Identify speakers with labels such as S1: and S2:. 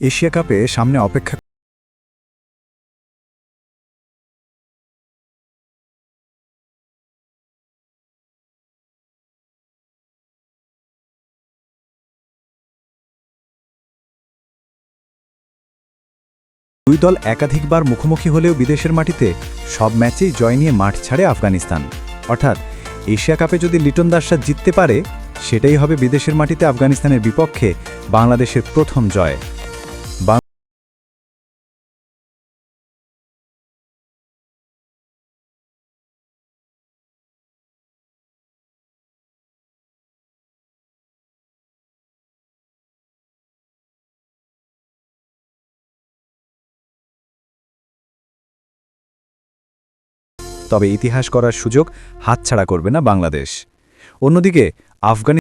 S1: Asia কাপে সামনে অপেক্ষা দুই দল একাধিকবার মুখোমুখি হলেও বিদেশের মাটিতে সব ম্যাচেই জয় নিয়ে মাঠ ছাড়ে আফগানিস্তান। অর্থাৎ এশিয়া কাপে যদি লিটন দাসরা জিততে পারে, সেটাই হবে বিদেশের মাটিতে আফগানিস্তানের বিপক্ষে বাংলাদেশের প্রথম জয়। তবে ইতিহাস করার সুযোগ হাতছাড়া করবে না বাংলাদেশ। অন্যদিকে আফগানি